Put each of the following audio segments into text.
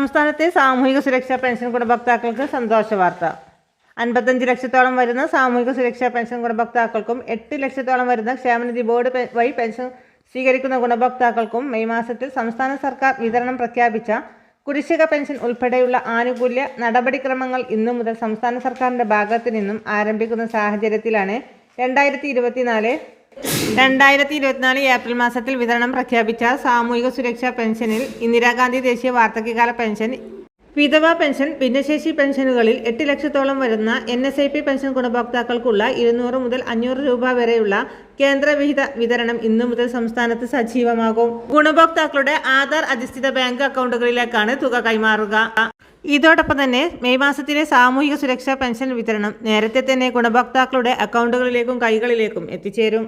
സംസ്ഥാനത്തെ സാമൂഹിക സുരക്ഷാ പെൻഷൻ ഗുണഭോക്താക്കൾക്ക് സന്തോഷ വാർത്ത. അൻപത്തഞ്ച് ലക്ഷത്തോളം വരുന്ന സാമൂഹിക സുരക്ഷാ പെൻഷൻ ഗുണഭോക്താക്കൾക്കും എട്ട് ലക്ഷത്തോളം വരുന്ന ക്ഷേമനിധി ബോർഡ് വഴി പെൻഷൻ സ്വീകരിക്കുന്ന ഗുണഭോക്താക്കൾക്കും മെയ് മാസത്തിൽ സംസ്ഥാന സർക്കാർ വിതരണം പ്രഖ്യാപിച്ച കുടിശ്ശിക പെൻഷൻ ഉൾപ്പെടെയുള്ള ആനുകൂല്യ നടപടിക്രമങ്ങൾ ഇന്നു മുതൽ സംസ്ഥാന സർക്കാരിന്റെ ഭാഗത്തു നിന്നും ആരംഭിക്കുന്ന സാഹചര്യത്തിലാണ് രണ്ടായിരത്തി രണ്ടായിരത്തി ഇരുപത്തിനാല് ഏപ്രിൽ മാസത്തിൽ വിതരണം പ്രഖ്യാപിച്ച സാമൂഹിക സുരക്ഷാ പെൻഷനിൽ ഇന്ദിരാഗാന്ധി ദേശീയ വാർദ്ധക്യകാല പെൻഷൻ വിധവ പെൻഷൻ ഭിന്നശേഷി പെൻഷനുകളിൽ എട്ട് ലക്ഷത്തോളം വരുന്ന N S I P pension ഗുണഭോക്താക്കൾക്കുള്ള ഇരുന്നൂറ് മുതൽ അഞ്ഞൂറ് രൂപ വരെയുള്ള കേന്ദ്രവിഹിത വിതരണം ഇന്നു മുതൽ സംസ്ഥാനത്ത് സജീവമാകും. ഗുണഭോക്താക്കളുടെ ആധാർ അധിഷ്ഠിത ബാങ്ക് അക്കൗണ്ടുകളിലേക്കാണ് തുക കൈമാറുക. ഇതോടൊപ്പം തന്നെ മെയ് മാസത്തിലെ സാമൂഹിക സുരക്ഷാ പെൻഷൻ വിതരണം നേരത്തെ തന്നെ ഗുണഭോക്താക്കളുടെ അക്കൗണ്ടുകളിലേക്കും കൈകളിലേക്കും എത്തിച്ചേരും.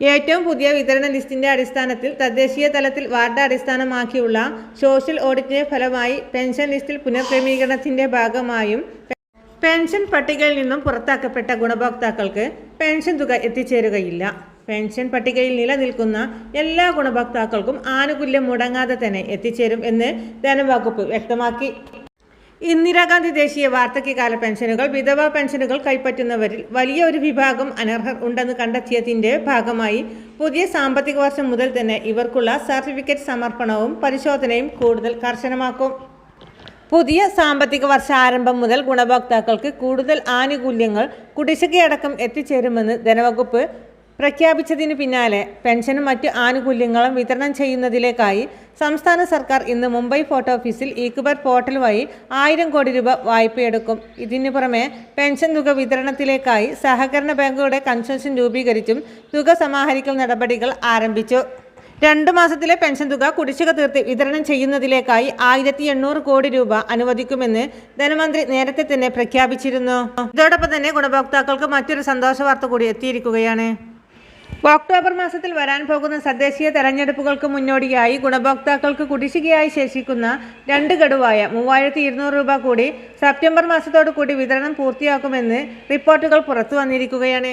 ഏറ്റവും പുതിയ വിതരണ ലിസ്റ്റിന്റെ അടിസ്ഥാനത്തിൽ തദ്ദേശീയ തലത്തിൽ വാർഡ് അടിസ്ഥാനമാക്കിയുള്ള സോഷ്യൽ ഓഡിറ്റിന്റെ ഫലമായി പെൻഷൻ ലിസ്റ്റിൽ പുനഃക്രമീകരണത്തിന്റെ ഭാഗമായും പെൻഷൻ പട്ടികയിൽ നിന്നും പുറത്താക്കപ്പെട്ട ഗുണഭോക്താക്കൾക്ക് പെൻഷൻ തുക എത്തിച്ചേരുകയില്ല. പെൻഷൻ പട്ടികയിൽ നിലനിൽക്കുന്ന എല്ലാ ഗുണഭോക്താക്കൾക്കും ആനുകൂല്യം മുടങ്ങാതെ തന്നെ എത്തിച്ചേരും എന്ന് ധനവകുപ്പ് വ്യക്തമാക്കി. ഇന്ദിരാഗാന്ധി ദേശീയ വാർദ്ധക്യകാല പെൻഷനുകൾ വിധവ പെൻഷനുകൾ കൈപ്പറ്റുന്നവരിൽ വലിയ ഒരു വിഭാഗം അനർഹർ ഉണ്ടെന്ന് കണ്ടെത്തിയതിന്റെ ഭാഗമായി പുതിയ സാമ്പത്തിക വർഷം മുതൽ തന്നെ ഇവർക്കുള്ള സർട്ടിഫിക്കറ്റ് സമർപ്പണവും പരിശോധനയും കൂടുതൽ കർശനമാക്കും. പുതിയ സാമ്പത്തിക വർഷാരംഭം മുതൽ ഗുണഭോക്താക്കൾക്ക് കൂടുതൽ ആനുകൂല്യങ്ങൾ കുടിശ്ശികയടക്കം എത്തിച്ചേരുമെന്ന് ധനവകുപ്പ് പ്രഖ്യാപിച്ചതിന് പിന്നാലെ പെൻഷനും മറ്റ് ആനുകൂല്യങ്ങളും വിതരണം ചെയ്യുന്നതിലേക്കായി സംസ്ഥാന സർക്കാർ ഇന്ന് മുംബൈ ഫോർട്ട് ഓഫീസിൽ ഈക്ബർ പോർട്ടൽ വഴി ആയിരം കോടി രൂപ വായ്പയെടുക്കും. ഇതിനു പുറമെ പെൻഷൻ തുക വിതരണത്തിലേക്കായി സഹകരണ ബാങ്കുകളുടെ കൺസോഷൻ രൂപീകരിച്ചും തുക സമാഹരിക്കൽ നടപടികൾ ആരംഭിച്ചു. രണ്ടു മാസത്തിലെ പെൻഷൻ തുക കുടിശ്ശിക തീർത്ത് വിതരണം ചെയ്യുന്നതിലേക്കായി ആയിരത്തി എണ്ണൂറ് കോടി രൂപ അനുവദിക്കുമെന്ന് ധനമന്ത്രി നേരത്തെ തന്നെ പ്രഖ്യാപിച്ചിരുന്നു. ഇതോടൊപ്പം തന്നെ ഗുണഭോക്താക്കൾക്ക് മറ്റൊരു സന്തോഷ വാർത്ത കൂടി എത്തിയിരിക്കുകയാണ്. ഒക്ടോബർ മാസത്തിൽ വരാൻ പോകുന്ന തദ്ദേശീയ തെരഞ്ഞെടുപ്പുകൾക്ക് മുന്നോടിയായി ഗുണഭോക്താക്കൾക്ക് കുടിശ്ശികയായി ശേഷിക്കുന്ന രണ്ട് ഗഡുവായ മൂവായിരത്തി ഇരുന്നൂറ് രൂപ കൂടി സെപ്റ്റംബർ മാസത്തോടു കൂടി വിതരണം പൂർത്തിയാക്കുമെന്ന് റിപ്പോർട്ടുകൾ പുറത്തു വന്നിരിക്കുകയാണ്.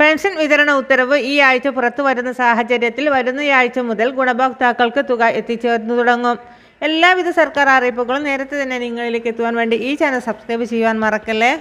പെൻഷൻ വിതരണ ഉത്തരവ് ഈ ആഴ്ച പുറത്തു വരുന്ന സാഹചര്യത്തിൽ വരുന്നയാഴ്ച മുതൽ ഗുണഭോക്താക്കൾക്ക് തുക എത്തിച്ചേർന്നു തുടങ്ങും. എല്ലാവിധ സർക്കാർ അറിയിപ്പുകളും നേരത്തെ തന്നെ നിങ്ങളിലേക്ക് എത്തുവാൻ വേണ്ടി ഈ ചാനൽ സബ്സ്ക്രൈബ് ചെയ്യുവാൻ മറക്കല്ലേ?